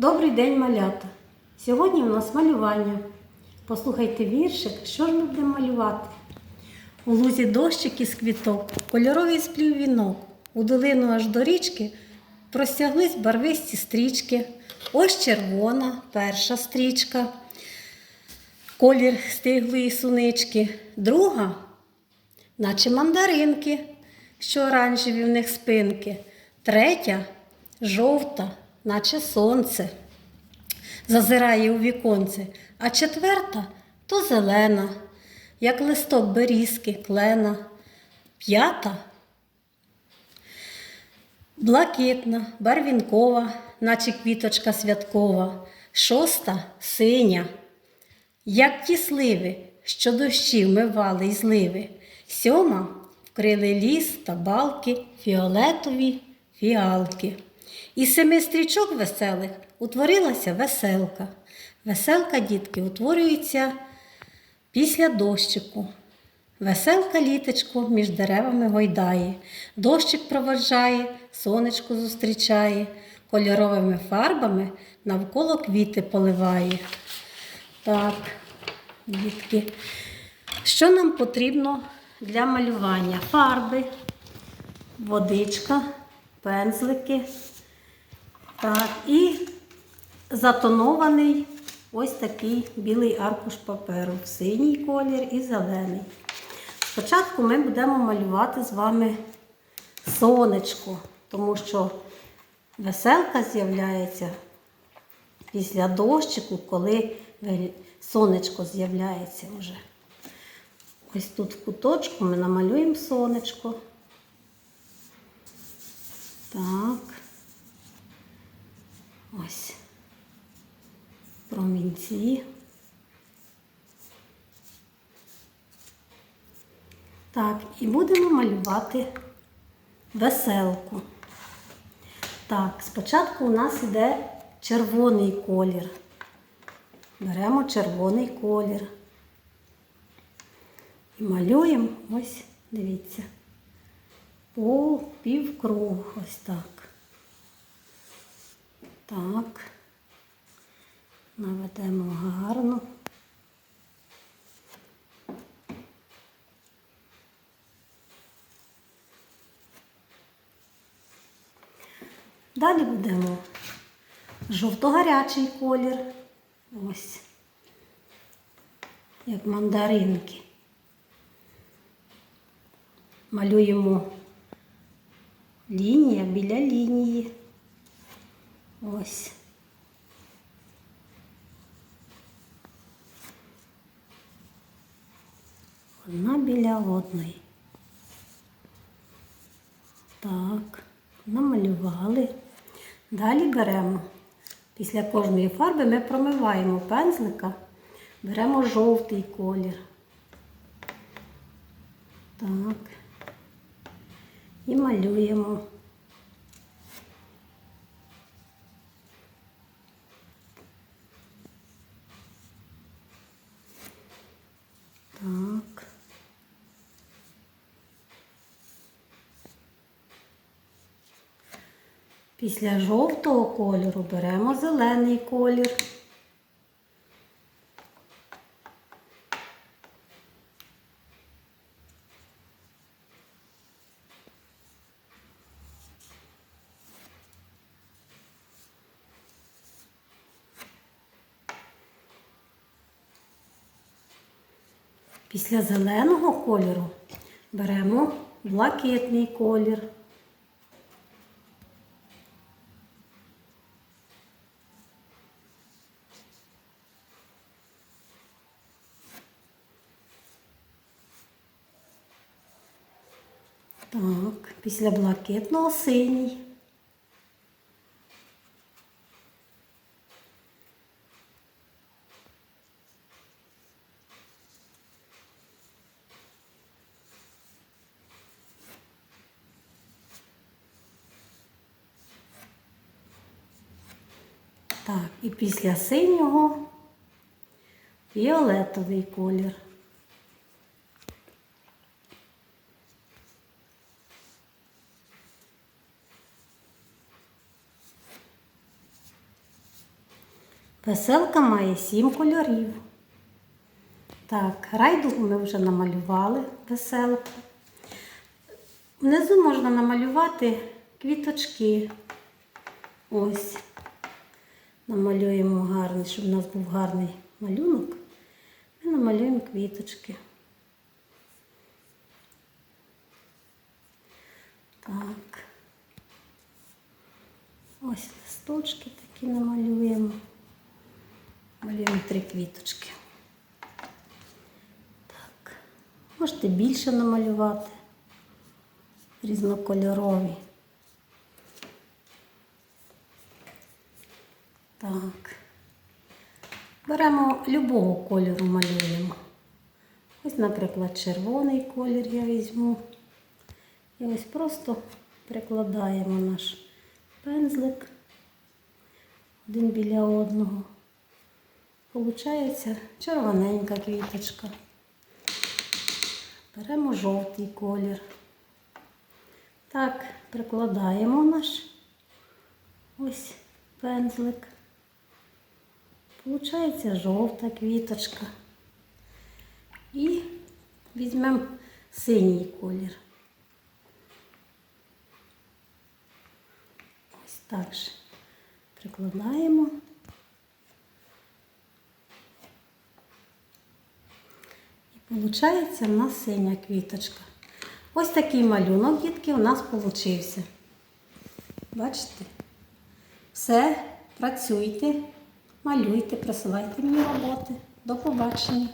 Добрий день, малята! Сьогодні у нас малювання. Послухайте віршик, що ж ми будемо малювати. У лузі дощик із квіток, кольоровий сплів вінок. У долину аж до річки простяглись барвисті стрічки. Ось червона, перша стрічка, колір стиглої сунички. Друга, наче мандаринки, що оранжеві в них спинки. Третя жовта, наче сонце, зазирає у віконце, а четверта то зелена, як листок берізки, клена. П'ята блакитна, барвінкова, наче квіточка святкова. Шоста синя, як ті сливи, що дощі вмивали й зливи. Сьома вкрили ліс та балки, фіолетові фіалки. Із семи стрічок веселих утворилася веселка. Веселка, дітки, утворюється після дощику. Веселка літечко між деревами гойдає, дощик проводжає, сонечко зустрічає, кольоровими фарбами навколо квіти поливає. Так, дітки, що нам потрібно для малювання? Фарби, водичка, пензлики. Так, і затонований ось такий білий аркуш паперу, синій колір і зелений. Спочатку ми будемо малювати з вами сонечко, тому що веселка з'являється після дощику, коли сонечко з'являється вже. Ось тут в куточку ми намалюємо сонечко. Так. Ось. Промінці. Так, і будемо малювати веселку. Так, спочатку у нас йде червоний колір. Беремо червоний колір. І малюємо, ось, дивіться, по півкругу, ось так. Так. Наведемо гарно. Далі будемо жовто-гарячий колір. Ось. Як мандаринки. Малюємо лінія біля лінії. Ось. Одна біля одної. Так, намалювали. Далі беремо. Після кожної фарби ми промиваємо пензлика, беремо жовтий колір. Так. І малюємо. Так. Після жовтого кольору беремо зелений колір. Після зеленого кольору беремо блакитний колір. Так, після блакитного синій. Так, і після синього фіолетовий колір. Веселка має сім кольорів. Так, райдугу ми вже намалювали веселку. Внизу можна намалювати квіточки. Ось. Намалюємо гарний, щоб у нас був гарний малюнок. Ми намалюємо квіточки. Так. Ось листочки такі намалюємо. Малюємо три квіточки. Так. Можете більше намалювати. Різнокольорові. Так. Беремо любого кольору малюємо. Ось, наприклад, червоний колір я візьму. І ось просто прикладаємо наш пензлик один біля одного. Получається червоненька квіточка. Беремо жовтий колір. Так, прикладаємо наш ось пензлик. Получається жовта квіточка. І візьмемо синій колір. Ось так же прикладаємо. Виходить в нас синя квіточка. Ось такий малюнок, дітки, у нас получився. Бачите? Все, працюйте, малюйте, присилайте мені роботи. До побачення.